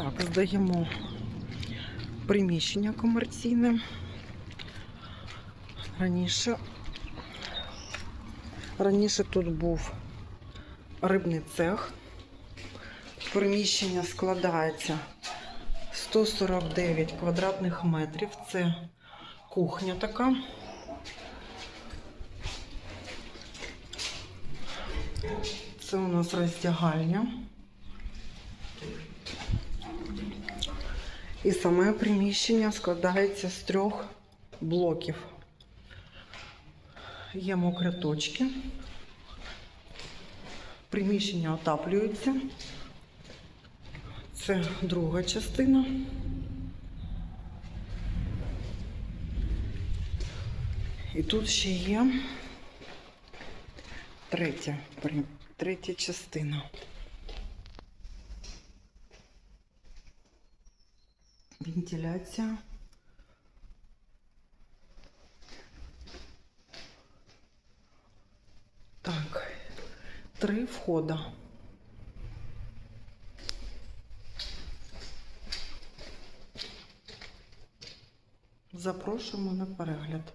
Так, здаємо приміщення комерційне. Раніше, раніше тут був рибний цех. Приміщення складається 149 квадратних метрів. Це кухня така. Це у нас роздягальня. І саме приміщення складається з трьох блоків. Є мокрі точки. Приміщення отаплюється. Це друга частина. І тут ще є третя, третя частина. Вентиляція. Так, три входа. Запрошуємо на перегляд.